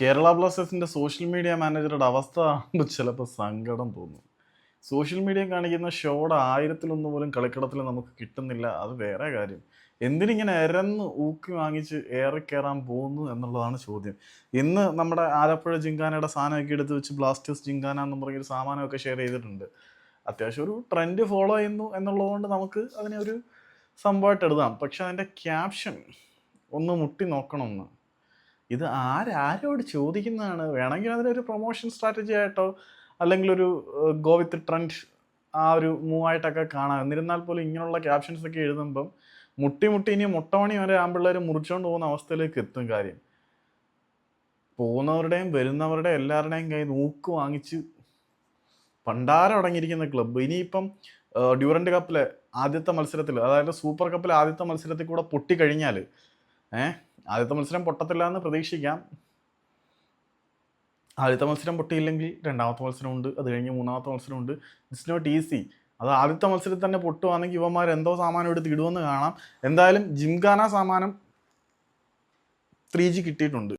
കേരള ബ്ലാസ്റ്റേഴ്സിന്റെ social media മാനേജറുടെ അവസ്ഥ ചിലപ്പോൾ സങ്കടം തോന്നും. സോഷ്യൽ മീഡിയ കാണിക്കുന്ന ഷോയുടെ ആയിരത്തിലൊന്ന് പോലും കളിക്കടത്തിൽ നമുക്ക് കിട്ടുന്നില്ല. അത് വേറെ കാര്യം. എന്തിനിങ്ങനെ എരന്ന് ഊക്കി വാങ്ങിച്ച് ഏറെ കയറാൻ പോകുന്നു എന്നുള്ളതാണ് ചോദ്യം. ഇന്ന് നമ്മുടെ ആലപ്പുഴ ജിങ്കാനയുടെ സാധനമൊക്കെ എടുത്ത് വെച്ച് ബ്ലാസ്റ്റേഴ്സ് ജിങ്കാന എന്ന് പറഞ്ഞൊരു സാമാനമൊക്കെ ഷെയർ ചെയ്തിട്ടുണ്ട്. അത്യാവശ്യം ഒരു ട്രെൻഡ് ഫോളോ ചെയ്യുന്നു എന്നുള്ളതുകൊണ്ട് നമുക്ക് അതിനെ ഒരു സംഭവമായിട്ട് എഴുതാം. പക്ഷെ അതിന്റെ ക്യാപ്ഷൻ ഒന്ന് മുട്ടി നോക്കണമെന്ന്. ഇത് ആരാരോട് ചോദിക്കുന്നതാണ്? വേണമെങ്കിൽ അതിനൊരു പ്രൊമോഷൻ സ്ട്രാറ്റജി ആയിട്ടോ അല്ലെങ്കിൽ ഒരു ഗോ വിത്ത് ട്രെൻഡ് ആ ഒരു മൂവായിട്ടൊക്കെ കാണാം. എന്നിരുന്നാൽ പോലും ഇങ്ങനെയുള്ള ക്യാപ്ഷൻസ് ഒക്കെ എഴുതുമ്പം മുട്ടി മുട്ടി ഇനി മുട്ടമണി വരെ ആമ്പിള്ളേർ മുറിച്ചുകൊണ്ട് പോകുന്ന അവസ്ഥയിലേക്ക് എത്തും കാര്യം. പോകുന്നവരുടെയും വരുന്നവരുടെയും എല്ലാവരുടെയും കൈ നോക്ക് വാങ്ങിച്ച് പണ്ടാരം അടങ്ങിയിരിക്കുന്ന ക്ലബ്ബ് ഇനിയിപ്പം ഡ്യൂറന്റ് കപ്പിലെ ആദ്യത്തെ മത്സരത്തിൽ അതായത് സൂപ്പർ കപ്പിലെ ആദ്യത്തെ മത്സരത്തിൽ കൂടെ പൊട്ടിക്കഴിഞ്ഞാൽ ഏഹ് ആദ്യത്തെ മത്സരം പൊട്ടത്തില്ല എന്ന് പ്രതീക്ഷിക്കാം. ആദ്യത്തെ മത്സരം പൊട്ടിയില്ലെങ്കിൽ രണ്ടാമത്തെ മത്സരമുണ്ട് അത് കഴിഞ്ഞ് മൂന്നാമത്തെ മത്സരമുണ്ട്. ഇറ്റ്സ് നോട്ട് ഈസി അത് ആദ്യത്തെ മത്സരത്തിൽ തന്നെ പൊട്ടുവാണെങ്കിൽ ഇവന്മാർ എന്തോ സാമാനം എടുത്ത് ഇടുമെന്ന് കാണാം. എന്തായാലും ജിംഖാന സാമാനം ത്രീ ജി കിട്ടിയിട്ടുണ്ട്.